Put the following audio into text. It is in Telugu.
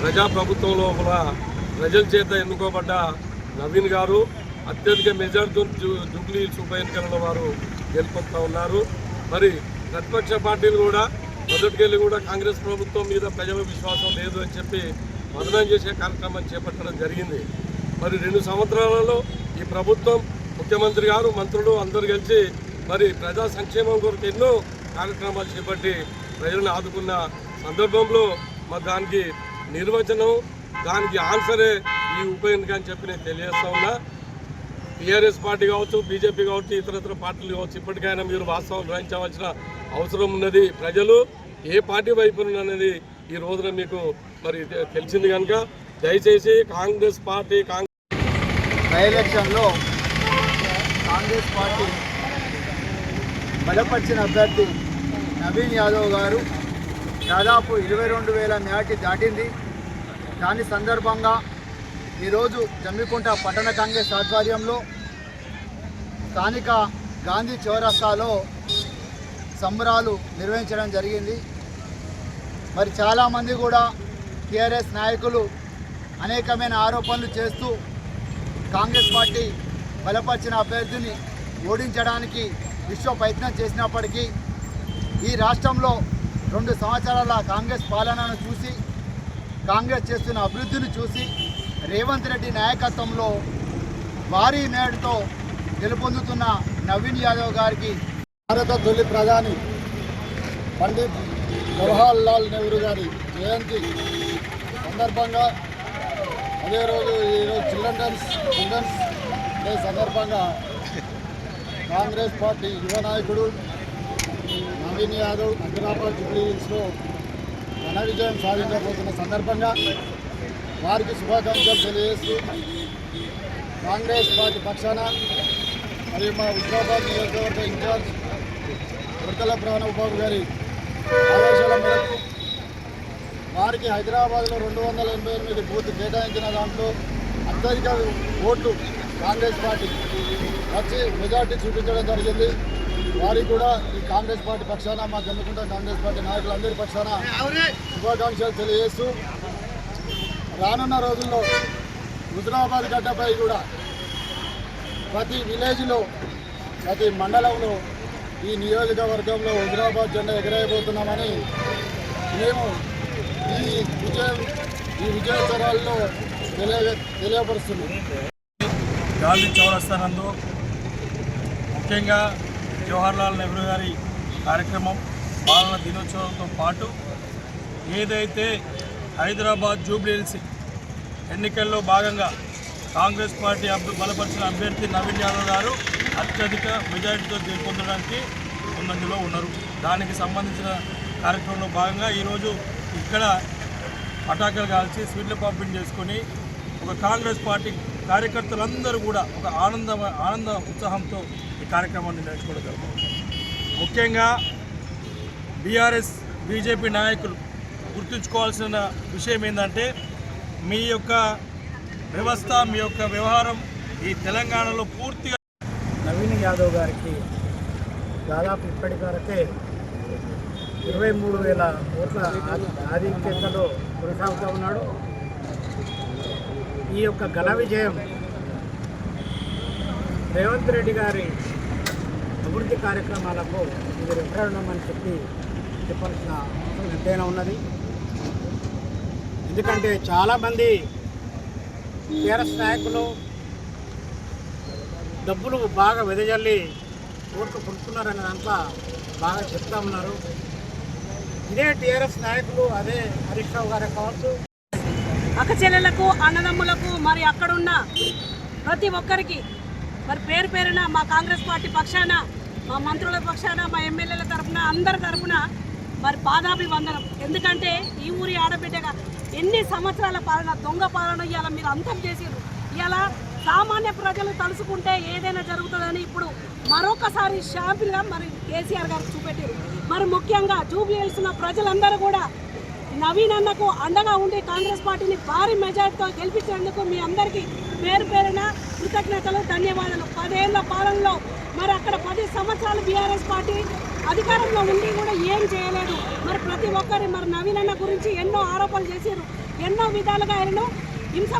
ప్రజాప్రభుత్వం కూడా ప్రజల చేత ఎన్నుకోబడ్డ నవీన్ గారు అత్యధిక మెజార్టీ జూబ్లీ ఉప ఎన్నికలలో వారు గెలుపొందుతూ ఉన్నారు. మరి ప్రతిపక్ష పార్టీలు కూడా మొదటికెళ్ళి కూడా కాంగ్రెస్ ప్రభుత్వం మీద ప్రజల విశ్వాసం లేదు అని చెప్పి మదనం చేసే కార్యక్రమం చేపట్టడం జరిగింది. మరి రెండు సంవత్సరాలలో ఈ ప్రభుత్వం ముఖ్యమంత్రి గారు మంత్రులు అందరూ కలిసి మరి ప్రజా సంక్షేమం కొరకు ఎన్నో కార్యక్రమాలు చేపట్టి ప్రజలను ఆదుకున్న సందర్భంలో మరి దానికి నిర్వచనం దానికి ఆన్సరే ఈ ఉప ఎన్నిక అని చెప్పి నేను తెలియజేస్తా ఉన్నా. టీఆర్ఎస్ పార్టీ కావచ్చు బీజేపీ కావచ్చు ఇతరత్ర పార్టీలు కావచ్చు ఇప్పటికైనా మీరు వాస్తవం గ్రహించవలసిన అవసరం ఉన్నది ప్రజలు. ఏ పార్టీ వైపు అనేది ఈ రోజున మీకు మరి తెలిసింది కనుక దయచేసి కాంగ్రెస్ పార్టీ కాంగ్రెస్ బై ఎలక్షన్లో కాంగ్రెస్ పార్టీ బలపరిచిన అభ్యర్థి నవీన్ యాదవ్ గారు దాదాపు ఇరవై రెండు వేల మ్యాటి దాటింది. దాని సందర్భంగా ఈరోజు జమ్మికుంట పట్టణ కాంగ్రెస్ ఆధ్వర్యంలో స్థానిక గాంధీ చౌరస్తాలో సంబరాలు నిర్వహించడం జరిగింది. మరి చాలామంది కూడా టీఆర్ఎస్ నాయకులు అనేకమైన ఆరోపణలు చేస్తూ కాంగ్రెస్ పార్టీ బలపరిచిన అభ్యర్థిని ఓడించడానికి విశ్వ ప్రయత్నం చేసినప్పటికీ ఈ రాష్ట్రంలో రెండు సంవత్సరాల కాంగ్రెస్ పాలనను చూసి కాంగ్రెస్ చేస్తున్న అభివృద్ధిని చూసి రేవంత్ రెడ్డి నాయకత్వంలో భారీ మేడతో గెలుపొందుతున్న నవీన్ యాదవ్ గారికి భారత తొలి ప్రధాని పండిత్ జవహర్ లాల్ నెహ్రూ గారి జయంతి సందర్భంగా అదే రోజు ఈరోజు చిల్డ్రన్స్ చిల్డ్రన్స్ డే సందర్భంగా కాంగ్రెస్ పార్టీ యువ నాయకుడు నందిని యాదవ్ హైదరాబాద్ జూబ్లీ హిల్స్లో ఘన విజయం సాధించబోతున్న సందర్భంగా వారికి శుభాకాంక్షలు తెలియజేస్తూ కాంగ్రెస్ పార్టీ పక్షాన మరియు మా హుజరాబాద్ నియోజకవర్గ ఇన్ఛార్జ్ ఉడతల ప్రణవ్ బాబు గారి ఆదేశాల మేరకు వారికి హైదరాబాద్లో రెండు వందల ఎనభై ఎనిమిది బూత్ కేటాయించిన దాంట్లో అత్యధిక ఓట్లు కాంగ్రెస్ పార్టీ వచ్చి మెజార్టీ చూపించడం జరిగింది. వారికి కూడా ఈ కాంగ్రెస్ పార్టీ పక్షాన మా జమ్మికుంట కాంగ్రెస్ పార్టీ నాయకులందరి పక్షాన శుభాకాంక్షలు తెలియజేస్తూ రానున్న రోజుల్లో హుజరాబాద్ గడ్డపై కూడా ప్రతి విలేజ్లో ప్రతి మండలంలో ఈ నియోజకవర్గంలో హుజరాబాద్ జెండా ఎగరేయబోతున్నామని మేము ఈ విజయం ఈ విజయోత్సవాల్లో తెలియ తెలియపరుస్తున్నాం. గాంధీ చౌరస్తా నందు ముఖ్యంగా జవహర్లాల్ నెహ్రూ గారి కార్యక్రమం పాలన దినోత్సవంతో పాటు ఏదైతే హైదరాబాద్ జూబ్లీహిల్స్ ఎన్నికల్లో భాగంగా కాంగ్రెస్ పార్టీ అభ్య బలపరిచిన అభ్యర్థి నవీన్ యాదవ్ గారు అత్యధిక మెజారిటీతో గెలుపొందడానికి ముందంజలో ఉన్నారు. దానికి సంబంధించిన కార్యక్రమంలో భాగంగా ఈరోజు ఇక్కడ పటాకులు కాల్చి స్వీట్లు పంపిణీ చేసుకొని ఒక కాంగ్రెస్ పార్టీ కార్యకర్తలందరూ కూడా ఒక ఆనంద ఆనంద ఉత్సాహంతో కార్యక్రమాన్ని నేర్చుకోగలము. ముఖ్యంగా బీఆర్ఎస్ బీజేపీ నాయకులు గుర్తుంచుకోవాల్సిన విషయం ఏంటంటే మీ యొక్క వ్యవస్థ మీ యొక్క వ్యవహారం ఈ తెలంగాణలో పూర్తిగా నవీన్ యాదవ్ గారికి దాదాపు ఇప్పటి వరకే ఇరవై మూడు వేల ఓట్ల ఆధిక్యతలో కొనసాగుతూ ఉన్నాడు. ఈ యొక్క ఘన విజయం రేవంత్ రెడ్డి గారి అభివృద్ధి కార్యక్రమాలకు మీరు రిఫరెండం అని చెప్పి చెప్పాల్సిన అవసరం ఎంతైనా ఉన్నది. ఎందుకంటే చాలామంది టీఆర్ఎస్ నాయకులు డబ్బులు బాగా వెదజల్లి ఓట్లు కొనుక్కున్నారనే దాంట్లో బాగా చెప్తా ఉన్నారు. ఇదే టీఆర్ఎస్ నాయకులు అదే హరీష్ రావు గారే కావచ్చు. అక్కచెల్లెలకు అన్నదమ్ములకు మరి అక్కడున్న ప్రతి ఒక్కరికి మరి పేరు పేరున మా కాంగ్రెస్ పార్టీ పక్షాన మా మంత్రుల పక్షాన మా ఎమ్మెల్యేల తరఫున అందరి తరఫున మరి పాదాభివందనం. ఎందుకంటే ఈ ఊరి ఆడబిడ్డగా ఎన్ని సంవత్సరాల పాలన దొంగ పాలన ఇవాళ మీరు అంతం చేసారు ఇవాళ సామాన్య ప్రజలు తలుసుకుంటే ఏదైనా జరుగుతుందని ఇప్పుడు మరొకసారి షాంపిల్గా మరి కేసీఆర్ గారు చూపెట్టారు మరి ముఖ్యంగా జూబ్లీ ప్రజలందరూ కూడా నవీన్ అన్నకు అండగా ఉండి కాంగ్రెస్ పార్టీని భారీ మెజార్టీతో గెలిపించేందుకు మీ అందరికీ పేరు పేరున కృతజ్ఞతలు ధన్యవాదాలు. పదేళ్ళ పాలనలో మరి అక్కడ పది సంవత్సరాలు బీఆర్ఎస్ పార్టీ అధికారంలో ఉండి కూడా ఏం చేయలేదు. మరి ప్రతి ఒక్కరి మరి నవీన్ అన్న గురించి ఎన్నో ఆరోపణలు చేశారు ఎన్నో విధాలుగా ఆయనను హింస